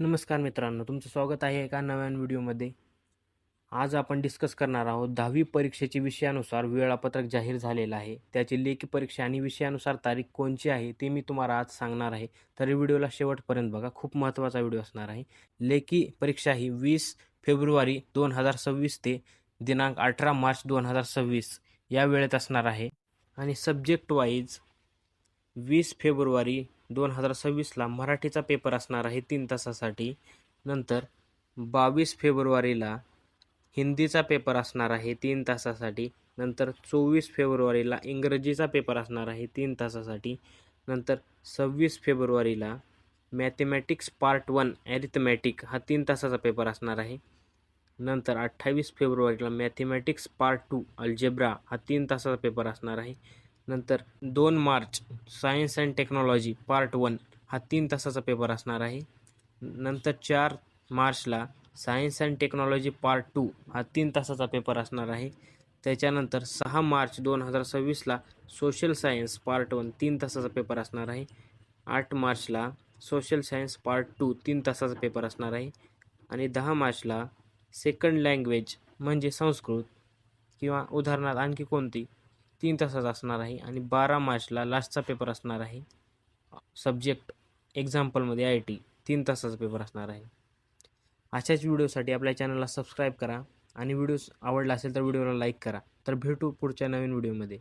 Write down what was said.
नमस्कार मित्रांनो तुमचं स्वागत आहे एका नव्यान व्हिडिओमध्ये. आज आपण डिस्कस करणार आहोत दहावी परीक्षेचे विषयानुसार वेळापत्रक जाहीर झालेलं आहे. त्याची लेखी परीक्षा आणि विषयानुसार तारीख कोणची आहे ते मी तुम्हाला आज सांगणार आहे. तर व्हिडिओला शेवटपर्यंत बघा खूप महत्त्वाचा व्हिडिओ असणार आहे. लेखी परीक्षा ही वीस फेब्रुवारी दोन हजार सव्वीस ते दिनांक अठरा मार्च दोन हजार सव्वीस या वेळेत असणार आहे. आणि सब्जेक्ट वाईज वीस फेब्रुवारी दोन हजार सव्वीसला मराठीचा पेपर असणार आहे तीन तासासाठी. नंतर बावीस फेब्रुवारीला हिंदीचा पेपर असणार आहे तीन तासासाठी. नंतर चोवीस फेब्रुवारीला इंग्रजीचा पेपर असणार आहे तीन तासासाठी. नंतर सव्वीस फेब्रुवारीला मॅथमॅटिक्स पार्ट वन ॲरिथमॅटिक हा तीन तासाचा पेपर असणार आहे. नंतर अठ्ठावीस फेब्रुवारीला मॅथमॅटिक्स पार्ट टू अल्जेब्रा हा तीन तासाचा पेपर असणार आहे. नंतर दोन March science and technology part one हा तीन तासाचा पेपर असणार आहे. नंतर चार मार्चला science and technology part two हा तीन तासाचा पेपर असणार आहे. त्याच्यानंतर सहा मार्च दोन हजार सव्वीसला सोशल सायन्स पार्ट वन तीन तासाचा पेपर असणार आहे. आठ मार्चला सोशल सायन्स पार्ट टू तीन तासाचा पेपर असणार आहे. आणि दहा मार्चला सेकंड लँग्वेज म्हणजे संस्कृत किंवा उदाहरणार्थ आणखी कोणती? तीन तासाचा असणार आहे आणि बारा मार्चला लास्टचा पेपर असणार आहे. सब्जेक्ट एक्झाम्पलमध्ये आय टी तीन तासाचा पेपर असणार आहे. अशाच व्हिडिओसाठी आपल्या चॅनलला सबस्क्राईब करा आणि व्हिडिओ आवडला असेल तर व्हिडिओला लाईक करा. तर भेटू पुढच्या नवीन व्हिडिओमध्ये.